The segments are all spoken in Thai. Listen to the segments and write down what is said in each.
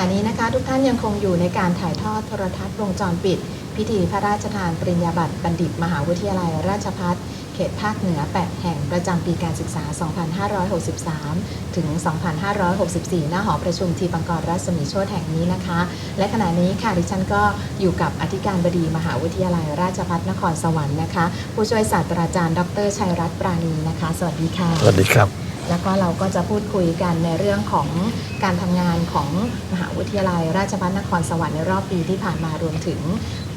ณะนี้นะคะ ทุกท่านยังคงอยู่ในการถ่ายทอดโทรทัศน์วงจรปิด พิธีพระราชทานปริญญาบัตรบัณฑิต มหาวิทยาลัย ราชภัฏเขตภาคเหนือ 8 แห่งประจำปีการศึกษา 2563 ถึง 2564 หน้าหอประชุมทีปังกรรัศมีโชตแห่งนี้นะคะ และขณะนี้ค่ะดิฉันก็อยู่กับอธิการบดีมหาวิทยาลัย ราชภัฏนครสวรรค์นะคะ ผู้ช่วยศาสตราจารย์ ดรชัยรัตน์ปราณีนะคะ สวัสดีค่ะ สวัสดีครับ แล้วก็เราก็จะพูดคุยกันในเรื่องของการทำงานของมหาวิทยาลัย ราชภัฏนครสวรรค์ในรอบปีที่ผ่านมารวมถึง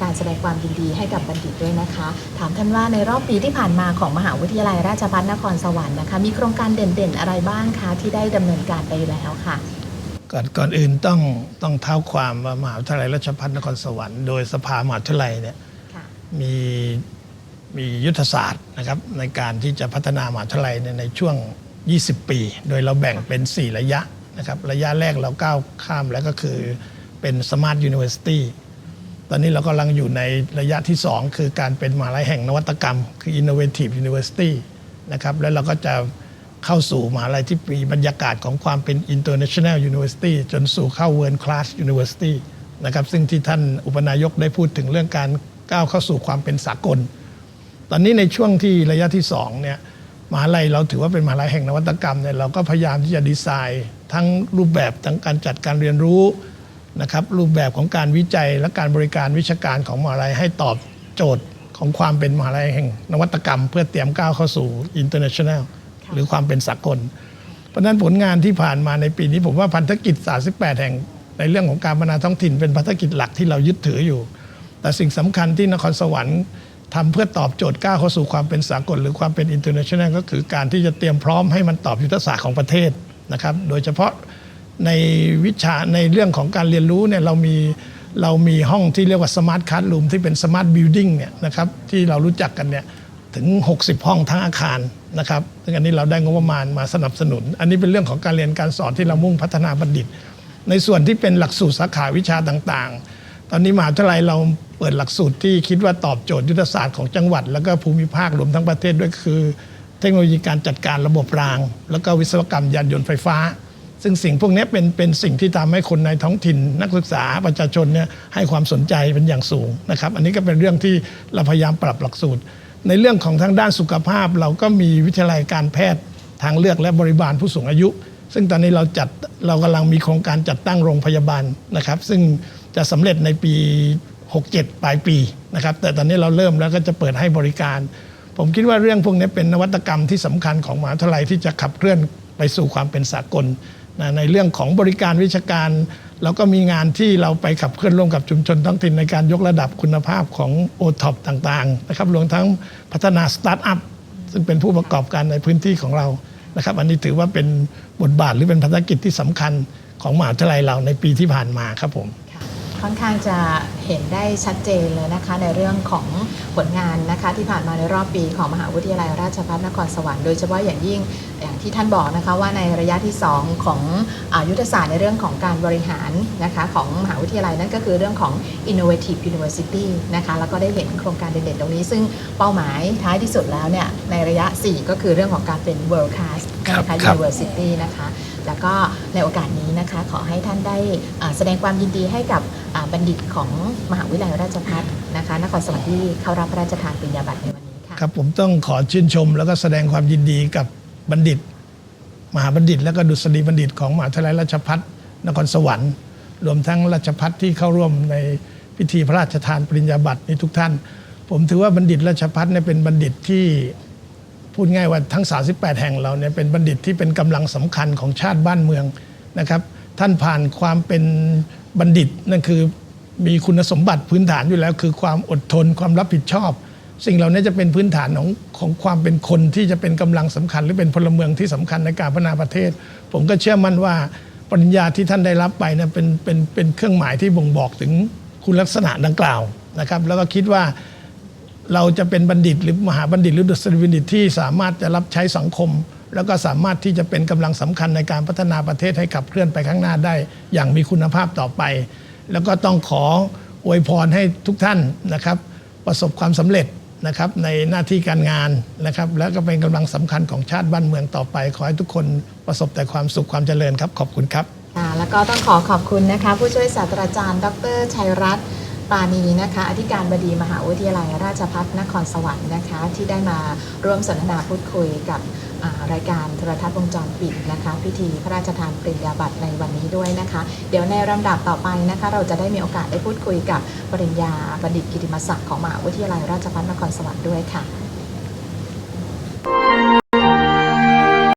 การแสดงความยินดีให้กับบัณฑิตด้วยนะคะ ถามท่านว่าในรอบปีที่ผ่านมาของมหาวิทยาลัยราชภัฏนครสวรรค์นะคะ มีโครงการเด่นๆ อะไรบ้างคะที่ได้ดำเนินการไปแล้วค่ะ ก่อนก่อนอื่นต้องต้องเท้าความว่ามหาวิทยาลัยราชภัฏนครสวรรค์โดยสภามหาวิทยาลัยเนี่ยค่ะมีมียุทธศาสตร์นะครับในการที่จะพัฒนามหาวิทยาลัยเนี่ยในช่วง 20 ปี โดยเราแบ่งเป็น 4 ระยะนะครับระยะแรกเราก้าวข้ามแล้วก็คือเป็น Smart University ตอนนี้เรากำลังอยู่ในระยะที่ 2 คือการเป็นมหาลัยแห่งนวัตกรรม คือ Innovative University นะครับแล้วเราก็จะเข้าสู่มหาลัยที่มีบรรยากาศของความเป็น International University จนสู่เข้า World Class University นะครับซึ่งที่ท่านอุปนายกได้พูดถึงเรื่องการก้าวเข้าสู่ความเป็นสากล ตอนนี้ในช่วงที่ระยะที่2เนี่ย มหาลัยเราถือว่าเป็นมหาลัยแห่งนวัตกรรมเนี่ยเราก็พยายามที่จะดีไซน์ ทั้งรูปแบบทั้งการจัดการเรียนรู้นะครับรูปแบบของการวิจัยและการบริการวิชาการของมหาลัยให้ตอบโจทย์ของความเป็นมหาลัยแห่งนวัตกรรม เพื่อเตรียมก้าวเข้าสู่ international ค่ะหรือความเป็นสากล เพราะนั้นผลงานที่ผ่านมาในปีนี้ผมว่าพันธกิจ 38 แห่ง ในเรื่องของการพัฒนาท้องถิ่นเป็นพันธกิจหลักที่เรายึดถืออยู่ แต่สิ่งสำคัญที่นครสวรรค์ ทำเพื่อตอบโจทย์ก้าวเข้าสู่ความเป็นสากล หรือความเป็น international ก็คือการที่จะเตรียมพร้อมให้มันตอบยุทธศาสตร์ของประเทศนะครับ โดยเฉพาะในวิชาในเรื่องของการเรียนรู้เนี่ยเรามีเรามีห้องที่เรียกว่า smart classroom ที่เป็น smart building เนี่ยนะครับที่เรารู้จักกันเนี่ยถึง 60 ห้องทั้งอาคารนะครับซึ่งอันนี้เราได้งบประมาณมาสนับสนุน อันนี้เป็นเรื่องของการเรียนการสอนที่เรามุ่งพัฒนาบัณฑิต ในส่วนที่เป็นหลักสูตรสาขาวิชาต่างๆ ตอนนี้มหาวิทยาลัยเรา ปิดหลักสูตรที่คิดว่าตอบโจทย์ยุทธศาสตร์ของจังหวัด แล้วก็ภูมิภาครวมทั้งประเทศด้วยคือ เทคโนโลยีการจัดการระบบราง แล้วก็วิศวกรรมยานยนต์ไฟฟ้า ซึ่งสิ่งพวกนี้เป็นเป็นสิ่งที่ทำให้คนในท้องถิ่น นักศึกษาประชาชนเนี่ยให้ความสนใจเป็นอย่างสูงนะครับ อันนี้ก็เป็นเรื่องที่เราพยายามปรับหลักสูตร ในเรื่องของทางด้านสุขภาพ เราก็มีวิทยาลัยการแพทย์ทางเลือกและบริบาลผู้สูงอายุ ซึ่งตอนนี้เราจัดเรากำลังมีโครงการจัดตั้งโรงพยาบาลนะครับ ซึ่งจะสำเร็จในปี 67 ปลายปีนะครับแต่ตอนนี้เราเริ่มแล้วก็จะเปิดให้บริการ ผมคิดว่าเรื่องพวกนี้เป็นนวัตกรรมที่สำคัญของมหาวิทยาลัยที่จะขับเคลื่อนไปสู่ความเป็นสากลนะในเรื่องของบริการวิชาการเราก็มีงานที่เราไปขับเคลื่อนร่วมกับชุมชนท้องถิ่นในการยกระดับคุณภาพของโอท็อปต่างๆนะครับรวมทั้งพัฒนาสตาร์ทอัพซึ่งเป็นผู้ประกอบการในพื้นที่ของเรานะครับอันนี้ถือว่าเป็นบทบาทหรือเป็นภารกิจที่สำคัญของมหาวิทยาลัยเราในปีที่ผ่านมาครับผม ค่ะค่อนข้างจะเห็นได้ชัดเจนเลยนะคะ ในเรื่องของผลงานนะคะ ที่ผ่านมาในรอบปีของมหาวิทยาลัยราชภัฏนครสวรรค์โดยเฉพาะอย่างยิ่งอย่างที่ท่านบอกนะคะว่าในระยะที่ 2 ของอายุทธศาสตร์ในเรื่องของการบริหารนะคะของมหาวิทยาลัยนั่นก็คือเรื่องของ innovative university นะคะแล้วก็ได้เห็นโครงการเด่นๆตรงนี้ ซึ่งเป้าหมายท้ายที่สุดแล้วเนี่ยในระยะ 4 ก็คือเรื่องของการเป็น world class ครับนะคะครับ University นะคะ แล้วก็ในโอกาสนี้นะคะ ขอให้ท่านได้แสดงความยินดีให้กับบัณฑิตของมหาวิทยาลัยราชภัฏนะคะนครสวรรค์ที่เข้ารับพระราชทานปริญญาบัตรในวันนี้ค่ะครับผมต้องขอชื่นชม แล้วก็แสดงความยินดีกับบัณฑิต มหาบัณฑิต และก็ดุษฎีบัณฑิตของมหาวิทยาลัยราชภัฏนครสวรรค์ รวมทั้งราชภัฏที่เข้าร่วมในพิธีพระราชทานปริญญาบัตรนี้ทุกท่าน ผมถือว่าบัณฑิตราชภัฏเนี่ยเป็นบัณฑิตที่ พูดง่ายว่าทั้ง 38 แห่งเราเนี่ยเป็นบัณฑิตที่เป็นกำลังสำคัญของชาติบ้านเมืองนะครับ ท่านผ่านความเป็นบัณฑิตนั่นคือมีคุณสมบัติพื้นฐานอยู่แล้ว คือความอดทนความรับผิดชอบ สิ่งเหล่านี้จะเป็นพื้นฐานของของความเป็นคนที่จะเป็นกำลังสำคัญ หรือเป็นพลเมืองที่สำคัญในการพัฒนาประเทศ ผมก็เชื่อมั่นว่าปริญญาที่ท่านได้รับไปเนี่ยเป็นเป็นเป็นเครื่องหมายที่บ่งบอกถึงคุณลักษณะดังกล่าวนะครับ แล้วก็คิดว่า เราจะเป็นบัณฑิตหรือมหาบัณฑิตหรือดุษฎีบัณฑิตที่สามารถจะรับใช้สังคม แล้วก็สามารถที่จะเป็นกำลังสำคัญในการพัฒนาประเทศให้ขับเคลื่อนไปข้างหน้าได้ อย่างมีคุณภาพต่อไป แล้วก็ต้องขออวยพรให้ทุกท่านนะครับ ประสบความสำเร็จนะครับในหน้าที่การงานนะครับ แล้วก็เป็นกำลังสำคัญของชาติบ้านเมืองต่อไป ขอให้ทุกคนประสบแต่ความสุขความเจริญครับ ขอบคุณครับแล้วก็ต้องขอขอบคุณนะคะ ผู้ช่วยศาสตราจารย์ ดรชัยรัตน์ ปานีนะคะ อธิการบดีมหาวิทยาลัยราชภัฏนครสวรรค์นะคะ ที่ได้มาร่วมสนทนาพูดคุยกับรายการโทรทัศน์วงจรปิดนะคะ พิธีพระราชทานปริญญาบัตรในวันนี้ด้วยนะคะ เดี๋ยวในลำดับต่อไปนะคะ เราจะได้มีโอกาสได้พูดคุยกับปริญญาบัณฑิตกิติมศักดิ์ของมหาวิทยาลัยราชภัฏนครสวรรค์ด้วยค่ะ